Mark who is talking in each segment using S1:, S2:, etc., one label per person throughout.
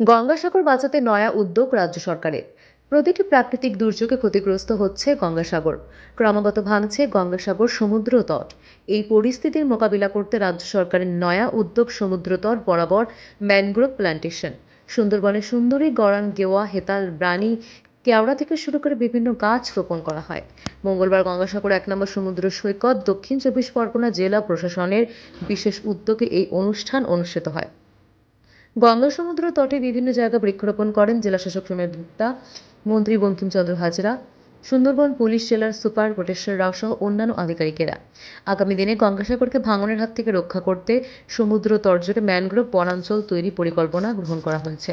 S1: গঙ্গাসাগর বাঁচাতে নয়া উদ্যোগ রাজ্য সরকারের। প্রতিটি প্রাকৃতিক দুর্যোগে ক্ষতিগ্রস্ত হচ্ছে গঙ্গাসাগর। ক্রমাগত ভাঙছে গঙ্গাসাগর সমুদ্র তট। এই পরিস্থিতির মোকাবিলা করতে রাজ্য সরকারের নয়া উদ্যোগ সমুদ্র তট বরাবর ম্যানগ্রোভ প্ল্যান্টেশন সুন্দরবনের সুন্দরী গরান, গেওয়া, হেতাল ব্রানি কেওড়া থেকে শুরু করে বিভিন্ন গাছ রোপণ করা হয়। মঙ্গলবার গঙ্গাসাগর এক নম্বর সমুদ্র সৈকত দক্ষিণ চব্বিশ পরগনা জেলা প্রশাসনের বিশেষ উদ্যোগে এই অনুষ্ঠান অনুষ্ঠিত হয়। গঙ্গা সমুদ্র তটে বিভিন্ন জায়গা বৃক্ষরোপণ করেন জেলাশাসক সুমের গুপ্তা, মন্ত্রী বঙ্কিমচন্দ্র হাজরা, সুন্দরবন পুলিশ জেলার সুপার কোটেশ্বর রাও সহ অন্যান্য আধিকারিকেরা। আগামী দিনে গঙ্গাসাগরকে ভাঙনের হাত থেকে রক্ষা করতে সমুদ্র তর্জরে ম্যানগ্রোভ বনাঞ্চল তৈরি পরিকল্পনা গ্রহণ করা হয়েছে।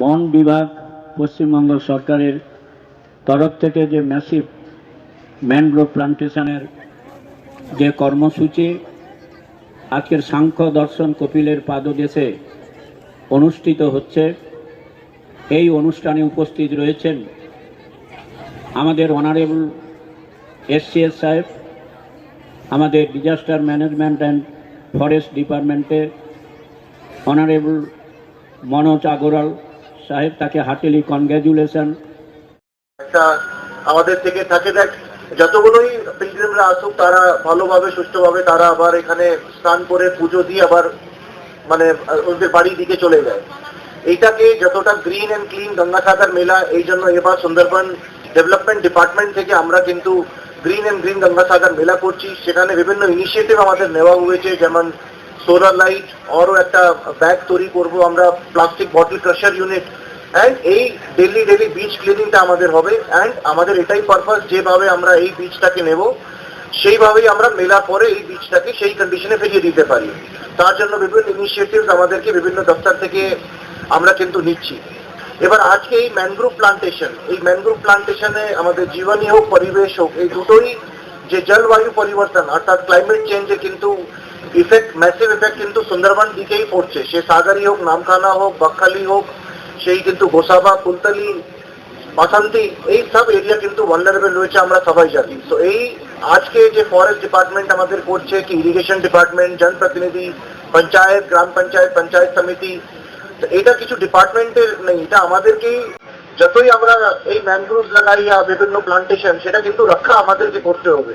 S2: বন বিভাগ পশ্চিমবঙ্গ সরকারের তরফ থেকে যে ম্যাসিভ ম্যানগ্রোভ প্লান্টেশনের যে কর্মসূচি, আজকের সাংখ্য দর্শন কপিলের পাদদেশে অনুষ্ঠিত হচ্ছে। এই অনুষ্ঠানে উপস্থিত রয়েছেন আমাদের অনারেবল এসসিএস সাহেব, আমাদের ডিজাস্টার ম্যানেজমেন্ট অ্যান্ড ফরেস্ট ডিপার্টমেন্টে অনারেবল মনোজ আগরওয়াল সাহেব, তাকে হার্টেলি কনগ্র্যাচুলেশন
S3: আমাদের থেকে থাকে যতগুলোই পিলগ্রিমরা আসুক, তারা ভালোভাবে সুষ্ঠুভাবে তারা আবার এখানে স্নান করে পুজো দিয়ে আবার মানে ওদের বাড়ির দিকে চলে যায়। এইটাকে যতটা গ্রিন অ্যান্ড ক্লিন গঙ্গাসাগর মেলা, এই জন্য এবার সুন্দরবন ডেভেলপমেন্ট ডিপার্টমেন্ট থেকে আমরা কিন্তু গ্রিন অ্যান্ড গ্রিন গঙ্গাসাগর মেলা করছি। সেখানে বিভিন্ন ইনিশিয়েটিভ আমাদের নেওয়া হয়েছে, যেমন সোলার লাইট আরও একটা ব্যাগ তৈরি করব আমরা plastic bottle crusher unit and এই ডেলি ডেলি বিচ ক্লিনিংটা আমাদের হবে। অ্যান্ড আমাদের এটাই পারপাস যেভাবে আমরা এই বিচটাকে নেব, সেইভাবেই আমরা মেলা পরে এই বিচটাকে সেই কন্ডিশনে ফিরিয়ে দিতে পারি। তার জন্য বিভিন্ন ইনিশিয়েটিভ আমাদেরকে বিভিন্ন দপ্তর থেকে আমরা কিন্তু নিচ্ছি। এবার আজকে এই ম্যানগ্রোভ প্লান্টেশন এই ম্যানগ্রোভ প্লান্টেশনে আমাদের জীবনী হোক, পরিবেশ হোক, এই দুটোই যে জলবায়ু পরিবর্তন, অর্থাৎ ক্লাইমেট চেঞ্জে কিন্তু ইফেক্ট ম্যাসিভ ইফেক্ট কিন্তু সুন্দরবন দিকেই পড়ছে। সে সাগরই হোক, নামখানা হোক, বকখালি হোক সেই কিন্তু গোসাবা কুলতলি বাসন্তী, এই সব এরিয়া কিন্তু ভালনারেবল রয়েছে আমরা সবাই জানি। তো এই আজকে যে ফরেস্ট ডিপার্টমেন্ট আমাদের করছে, কি ইরিগেশন ডিপার্টমেন্ট জনপ্রতিনিধি, পঞ্চায়েত, গ্রাম পঞ্চায়েত পঞ্চায়েত সমিতি, তো এটা কিছু ডিপার্টমেন্টের নেই। এটা আমাদেরকেই যতই আমরা এই ম্যানগ্রোভ লাগাই বিভিন্ন প্লান্টেশন সেটা কিন্তু রক্ষা আমাদেরকে করতে হবে।